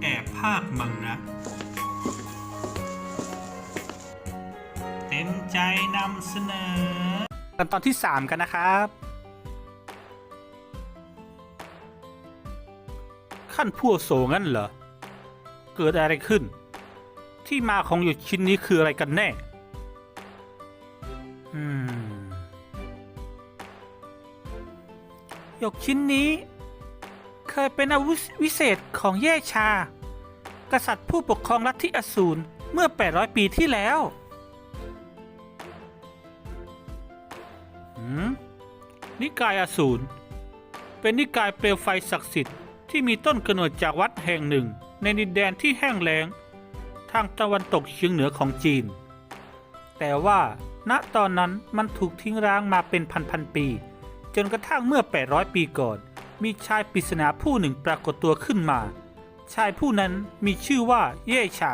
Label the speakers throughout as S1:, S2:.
S1: แอบภาคมังนะเต็มใจนำเสนอ
S2: กันตอนที่ 3 กันนะครับ ขั้นผู้อาวุโสงั้นเหรอ เกิดอะไรขึ้น ที่มาของหยุดชิ้นนี้คืออะไรกันแน่ อืมหยกชิ้นนี้ เคยเป็นอาวุธวิเศษของเย่ชา กษัตริย์ผู้ปกครองลัทธิอสูรเมื่อ 800 ปีที่แล้วหืมนิกายอสูรเป็นนิกายเปลวไฟศักดิ์สิทธิ์ที่มีต้นกำเนิดจากวัดแห่งหนึ่ง ในดินแดนที่แห้งแล้ง ทางตะวันตกเฉียงเหนือของจีน แต่ว่าณตอนนั้นมันถูกทิ้งร้างมาเป็นพันๆปี จนกระทั่งเมื่อ 800 ปีก่อน มีชายปริศนาผู้หนึ่งปรากฏตัวขึ้นมา ชายผู้นั้นมีชื่อว่าเย่ชา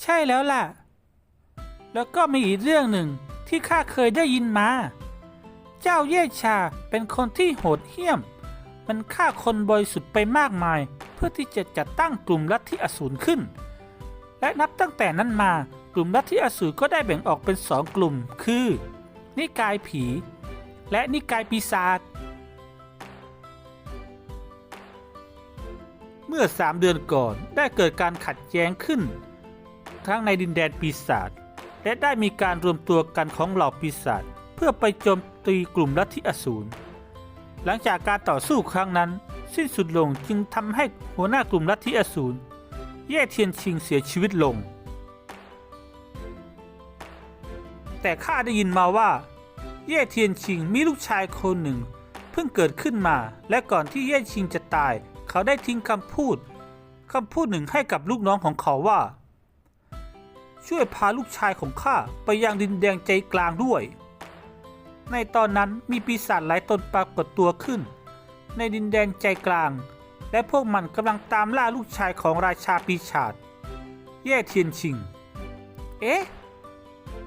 S2: ใช่แล้วล่ะ แล้วก็มีอีกเรื่องหนึ่งที่ข้าเคยได้ยินมา เจ้าเย่ชาเป็นคนที่โหดเหี้ยม มันฆ่าคนบริสุทธิ์ไปมากมาย เพื่อที่จะจัดตั้งกลุ่มลัทธิอสูรขึ้น และนับตั้งแต่นั้นมากลุ่มลัทธิอสูรก็ได้แบ่งออกเป็นสองกลุ่ม คือ นิกายผี และนิกายปีศาจ เมื่อสามเดือนก่อนได้เกิดการขัดแย้งขึ้น ทั้งในดินแดนปีศาจและได้มีการรวมตัวกันของเหล่าปีศาจเพื่อไปโจมตีกลุ่มลัทธิอสูร หลังจากการต่อสู้ครั้งนั้น สิ้นสุดลงจึงทำให้หัวหน้ากลุ่มลัทธิอสูรแย่เทียนชิงเสียชีวิตลง แต่ข้าได้ยินมาว่า เย่เทียนชิงมีลูกชายคนหนึ่ง เพิ่งเกิดขึ้นมาและก่อนที่เย่ชิงจะตาย เขาได้ทิ้งคำพูดคำพูดหนึ่งให้กับลูกน้องของเขาว่า ช่วยพาลูกชายของข้าไปยังดินแดงใจกลางด้วย ในตอนนั้นมีปีศาจหลายตนปรากฏตัวขึ้น ในดินแดนใจกลาง และพวกมันกำลังตามล่าลูกชายของราชาปีศาจแย่เทียนชิง เอ๊ะ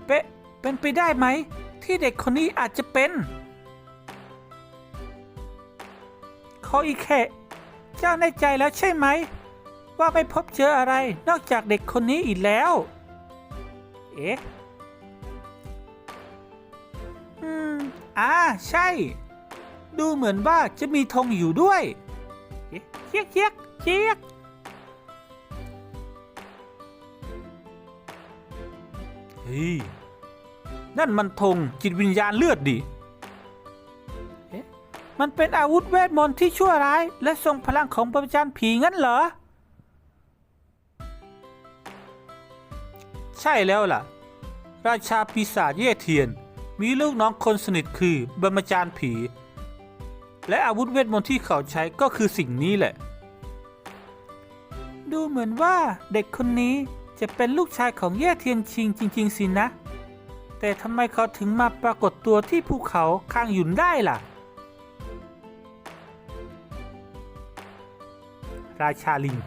S2: เปะเป็นไปได้ไหม ที่เด็กคนนี้อาจจะเป็นเขออีแค่ เจ้าในใจแล้วใช่ไหม ว่าไม่พบเจออะไรนอกจากเด็กคนนี้อีกแล้ว เอ๊ะ อืม อ่า ใช่ ดูเหมือนว่าจะมีธงอยู่ด้วยเอ๊ะเชียกเชียกเชียกเฮ้ยนั่นมันธงจิตวิญญาณเลือดดิ มันเป็นอาวุธเวทมนต์ที่ชั่วร้าย และทรงพลังของประจันผีงั้นเหรอ ใช่แล้วล่ะ ราชาปีศาจเย่เทียน มีลูกน้องคนสนิทคือบรมจารย์ผี และอาวุธเวทมนต์ที่เขาใช้ก็คือสิ่งนี้แหละ ดูเหมือนว่าเด็กคนนี้จะเป็นลูกชายของเย่เทียนชิงจริง ๆ สินะ แต่ทำไมเขาถึงมาปรากฏตัวที่ภูเขาคางหยุนได้ล่ะ ราชาลิง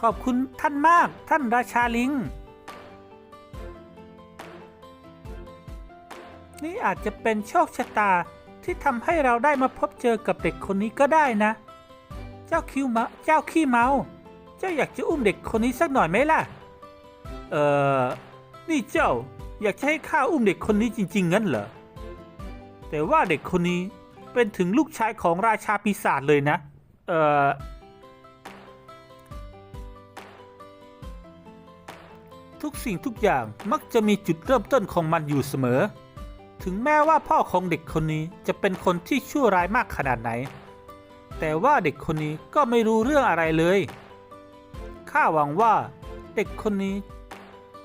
S2: ขอบคุณท่านมากท่านราชาลิง นี่อาจจะเป็นโชคชะตาที่ทำให้เราได้มาพบเจอกับเด็กคนนี้ก็ได้นะ เจ้าคิวมาเจ้าขี้เมา เจ้าอยากจะอุ้มเด็กคนนี้สักหน่อยไหมล่ะ เออนี่เจ้าอยากจะให้ข้าอุ้มเด็กคนนี้จริง ๆ งั้นเหรอ แต่ว่าเด็กคนนี้เป็นถึงลูกชายของราชาปีศาจเลยนะ เอ่อทุกสิ่งทุกอย่างมักจะมีจุดเริ่มต้นของมันอยู่เสมอ ถึงแม้ว่าพ่อของเด็กคนนี้จะเป็นคนที่ชั่วร้ายมากขนาดไหน แต่ว่าเด็กคนนี้ก็ไม่รู้เรื่องอะไรเลย ข้าหวังว่าเด็กคนนี้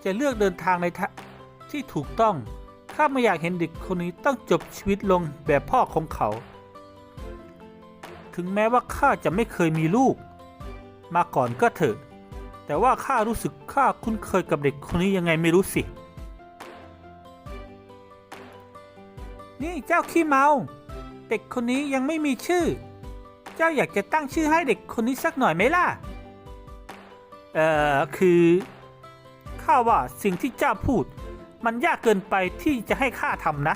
S2: จะเลือกเดินทางในทางที่ถูกต้อง ข้าไม่อยากเห็นเด็กคนนี้ต้องจบชีวิตลงแบบพ่อของเขา ถึงแม้ว่าข้าจะไม่เคยมีลูก มาก่อนก็เถอะ แต่ว่าข้ารู้สึกข้าคุ้นเคยกับเด็กคนนี้ยังไงไม่รู้สิ นี่เจ้าขี้เมา เด็กคนนี้ยังไม่มีชื่อ เจ้าอยากจะตั้งชื่อให้เด็กคนนี้สักหน่อยไหมล่ะ เอ่อ คือข้าว่าสิ่งที่เจ้าพูด มันยากเกินไปที่จะให้ข้าทำนะ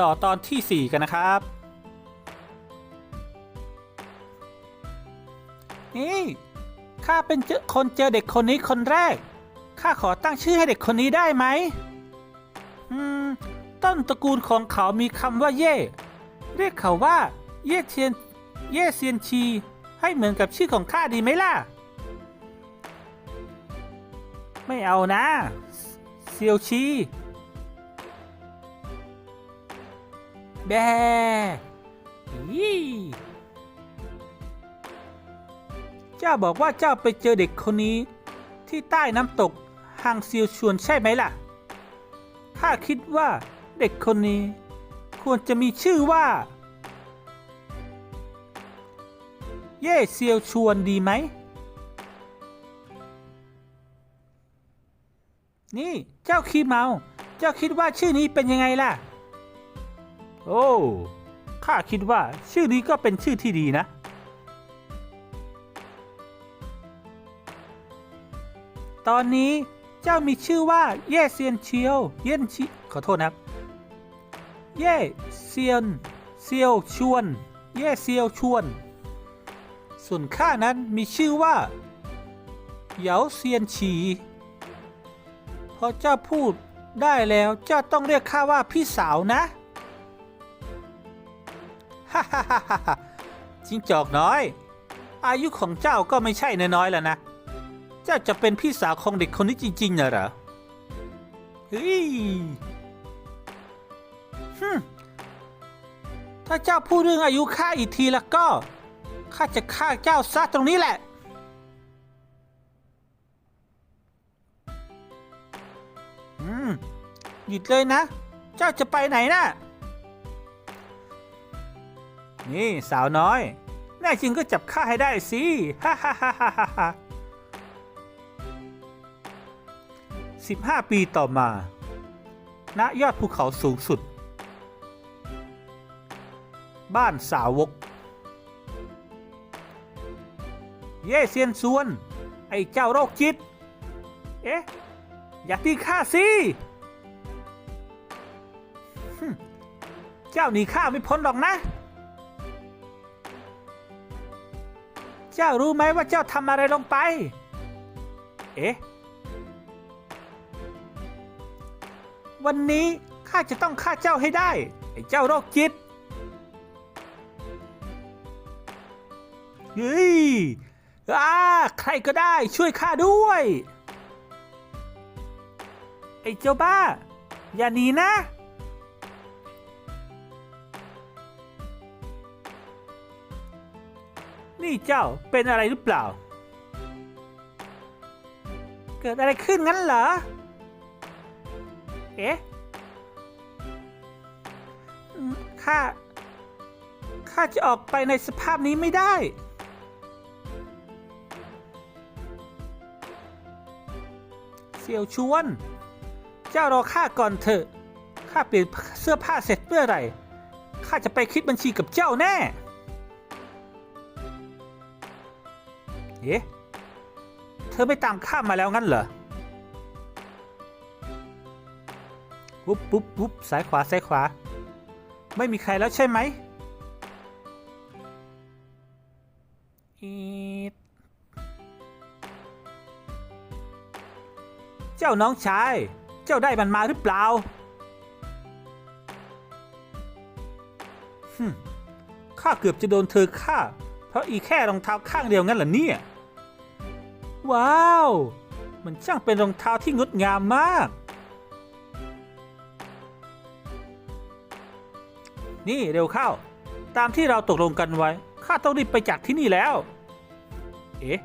S2: ต่อตอนที่ 4 กันนะครับ นี่ข้าเป็นเจอคนเจอเด็กคนนี้คนแรก ข้าขอตั้งชื่อให้เด็กคนนี้ได้ไหม อืม ต้นตระกูลของเขามีคำว่าเย่ เรียกเขาว่า เย่เทียน เย่เซียนชี ให้เหมือนกับชื่อของข้าดีไหมล่ะ ไม่เอานะ เซียวชี แบยี่เจ้าบอกว่าเจ้าไปเจอเด็กคนนี้ ที่ใต้น้ำตกฮางเซียวชวนใช่ไหมล่ะ ข้าคิดว่าเด็กคนนี้ ควรจะมีชื่อว่า เย่เซียวชวนดีไหม นี่เจ้าขี้เมา เจ้าคิดว่าชื่อนี้เป็นยังไงล่ะ โอ้ข้าคิดว่าชื่อนี้ก็เป็นชื่อที่ดีนะ ตอนนี้เจ้ามีชื่อว่าเย่เซียนเชียว เย็นชิขอโทษนะครับ เย่เซียนเซียวชวน เย่เซียวชวน ส่วนข้านั้นมีชื่อว่าเหยาเซียนฉีพอเจ้าพูดได้แล้วเจ้าต้องเรียกข้าว่าพี่สาวนะ ฮ่าฮ่าฮ่าฮ่าจิงจอกน้อย อายุของเจ้าก็ไม่ใช่น้อยๆแล้วนะ เจ้าจะเป็นพี่สาวของเด็กคนนี้จริงๆเหรอเฮ้ยฮึถ้าเจ้าพูดเรื่องอายุข้าอีกทีแล้วก็ข้าจะฆ่าเจ้าซะตรงนี้แหละ อืม หยุดเลยนะ เจ้าจะไปไหนนะ่ะ นี่สาวน้อย แน่จริงก็จับข้าให้ได้สิ ฮ่าฮ่าฮ่าฮ่าฮ่าสิบห้าปีต่อมา ณ ยอดภูเขาสูงสุด บ้านสาวก เย่เซียนซวน ไอ้เจ้าโรคจิต เอ๊ะ อย่าตีข้าสิเจ้าหนีข้าไม่พ้นหรอกนะ เจ้ารู้ไหมว่าเจ้าทำอะไรลงไป เอ๊ะ วันนี้ข้าจะต้องฆ่าเจ้าให้ได้ ไอ้เจ้าโรคจิตเฮ้ยอาใครก็ได้ช่วยข้าด้วย ไอ้เจ้าบ้า อย่าหนีนะ นี่เจ้าเป็นอะไรหรือเปล่า เกิดอะไรขึ้นงั้นเหรอ เอ๊ะ ข้า ข้าจะออกไปในสภาพนี้ไม่ได้ เสี่ยวชวน เจ้ารอข้าก่อนเถอะ ข้าเปลี่ยนเสื้อผ้าเสร็จเมื่อไหร่ ข้าจะไปคิดบัญชีกับเจ้าแน่ เอ๊ะ เธอไม่ตามข้ามาแล้วงั้นเหรอปุ๊บปุ๊บปุ๊บซ้ายขวาซ้ายขวา ไม่มีใครแล้วใช่ไหมเจ้าน้องชาย เจ้าได้มันมาหรือเปล่าข้าเกือบจะโดนเธอฆ่า เพราะอีแค่รองเท้าข้างเดียวงั้นเหรอเนี่ย ว้าว มันช่างเป็นรองเท้าที่งดงามมาก นี่เร็วเข้า ตามที่เราตกลงกันไว้ ข้าต้องรีบไปจากที่นี่แล้ว เอ๊ะ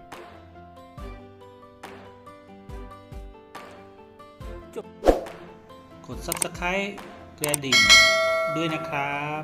S2: จบกด subscribe กระดิ่งด้วยนะครับ